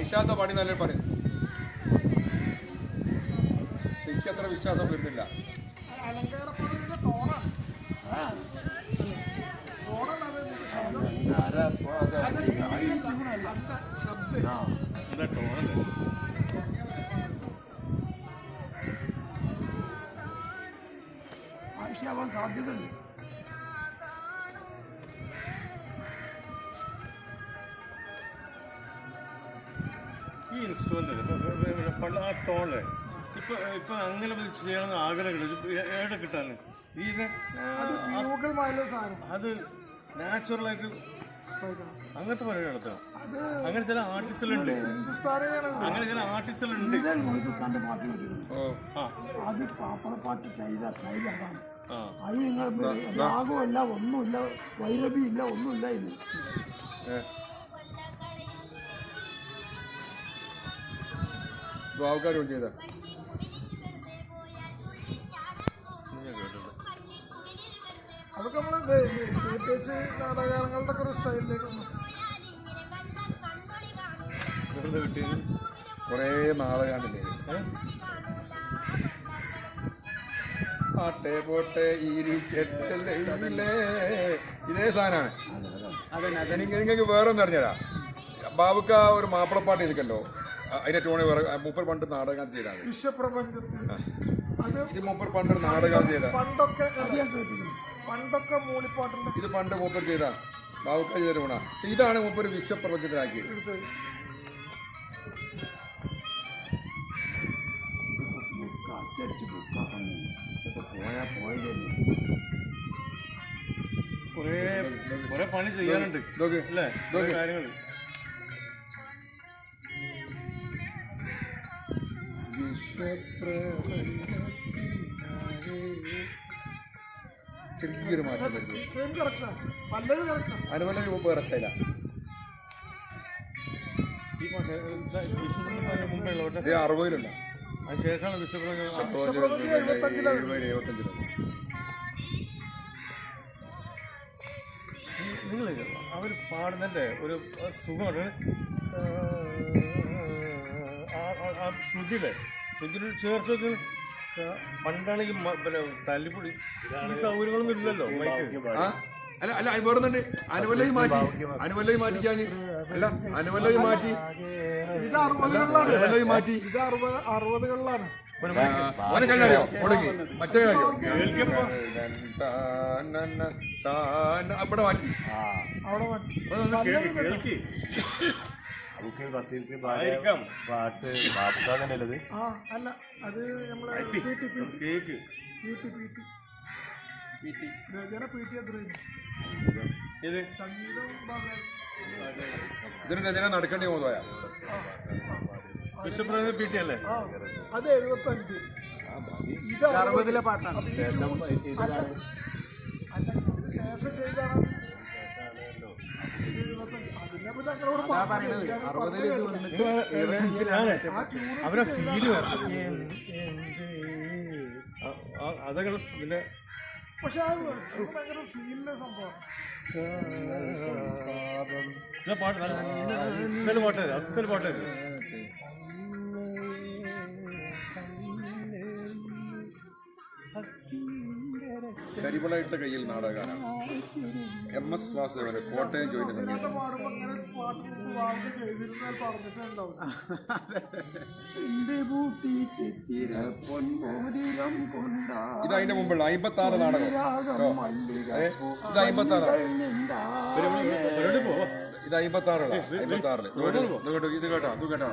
ഐഷാത്ത പാടി നല്ല പറയും എനിക്ക് അത്ര വിശ്വാസം വരുന്നില്ല അലങ്കാരപ്പാടിന്റെ ഈ ഇൻസ്ട്രുമെന്റ് പണ്ട് ആ ടോൾ ഇപ്പൊ ഇപ്പൊ അങ്ങനെ ചെയ്യണമെന്ന് ആഗ്രഹമുണ്ട് എവിടെ കിട്ടാന്? ഈ ഇത് അത് നാച്ചുറലായിട്ട്. അങ്ങനത്തെ പരിപാടി നടത്തണം അങ്ങനെ ചില ആർട്ടിസ്റ്റുകളുണ്ട് അങ്ങനെ ചില ആർട്ടിസ്റ്റുകളുണ്ട് ഓ ആ. അത് പാപ്പളപ്പാട്ട് ടൈല നിങ്ങൾ രാഗമില്ല ഒന്നുമില്ല വൈരവിയില്ല ഒന്നുമില്ല ഇത്. ആൾക്കാർ വേണ്ടി ചെയ്താ. അതൊക്കെ നമ്മൾ നാടകാലങ്ങളുടെ ഒരു സ്റ്റൈലിലേക്ക് കുറേ നാളെ കണ്ടില്ലേ? ഏ? പാട്ടെ പോട്ടെ ഇരിക്കട്ടല്ലേ ഇതേ സാധനമാണ്. നിങ്ങൾക്ക് വേറെ ഒന്നും അറിഞ്ഞതാ ബാബുക്ക ഒരു മാപ്പിളപ്പാട്ട് ഇരിക്കല്ലോ അതിന്റെ ടോണി വേറെ മൂപ്പർ പണ്ട് നാടകം ചെയ്താണ് വിശ്വപ്രപഞ്ചത്തിൽ അത് ഇത് മൂപ്പർ പണ്ട് ഒരു നാടകം ചെയ്ത പണ്ടൊക്കെ പണ്ടൊക്കെ മൂളിപ്പാട്ടുണ്ട് ഇത് പണ്ട് മൂപ്പർ ചെയ്ത. ബാബുക്ക ചെയ്ത ടൂണ ഇതാണ് മൂപ്പർ വിശ്വപ്രപഞ്ചത്തിലാക്കിയത്. അച്ചടിച്ച് ബുക്കാക്കാൻ ഇതൊക്കെ പോയാൽ പോയത് തന്നെ കുറേ കുറേ പണി ചെയ്യാനുണ്ട് നോക്ക് അല്ലേ? കാര്യങ്ങൾ ചെറിയൊരു മാറ്റം വരുന്നു. സെയിം കറക്റ്റാ പല്ലവി കറക്റ്റാ അനുവല്ല വേറെ ചൈല. അറുപതിലല്ല വിശ്വപ്രഭു എഴുപത്തഞ്ചിലാണ്. നിങ്ങൾ അവർ പാടുന്നതിന്റെ ഒരു സുഖമാണ് ശ്രുതിയിലെ ചേർച്ചയൊക്കെ ചേർച്ചൊക്കെ പണ്ടാണെങ്കിൽ പിന്നെ തല്ലിപ്പൊടി ഈ സൗകര്യങ്ങളൊന്നും ഇല്ലല്ലോ മൈക്ക്. അല്ല അല്ല വേറൊന്നുണ്ട്. അനുവല്ലയും മാറ്റി. അനുവല്ലയും മാറ്റിക്കാന് അല്ല അനുവല്ലയും മാറ്റി. ഇത് അറുപതുകളിലാണ്. അനുവല്ലയും മാറ്റി. ഇത് അറുപത് അറുപതുകളിലാണ്. മുടങ്ങി. മറ്റേ കാര്യം അവിടെ മാറ്റി. അവിടെ വന്ന് നമുക്ക് ഫസീൽക്ക് ആയിരിക്കാം. പാട്ട് പാട്ടാന്നല്ലത് ആ അല്ല അത് നമ്മളെ cake. P T P T. രചന പി ടി അത്രയും ഇത് സംഗീതം ഇതിന് രചന നടക്കേണ്ടി പോയാ വിശ്വപ്രഭു പി അല്ലേ? അത് എഴുപത്തഞ്ച്. ഇത് അറുപതിലെ പാട്ടാണ്. ഇതിന് ശേഷം ചെയ്താണ് എഴുപത്തഞ്ച്. അവരെ ഫീൽ അതൊക്കെ പിന്നെ പക്ഷെ ഭയങ്കര ഫീലിന്റെ സംഭവം പാട്ട് പാട്ട് അസൽ പാട്ട് കരിവളയിട്ട കയ്യിൽ നാടകമാണ് എം എസ് വാസുദേവന് കോട്ടയം ജോയിന്റ് സംഗീതം. ഇത് അതിന്റെ മുമ്പുള്ള അമ്പത്തി ആറ് നാടകം. ഇത് അമ്പത്തി ആറാണ് ഇത് അമ്പത്തി ആറുള്ള അമ്പത്തി ആറിൽ കേട്ടോ ഇത് കേട്ടോ ഇത് കേട്ടോ.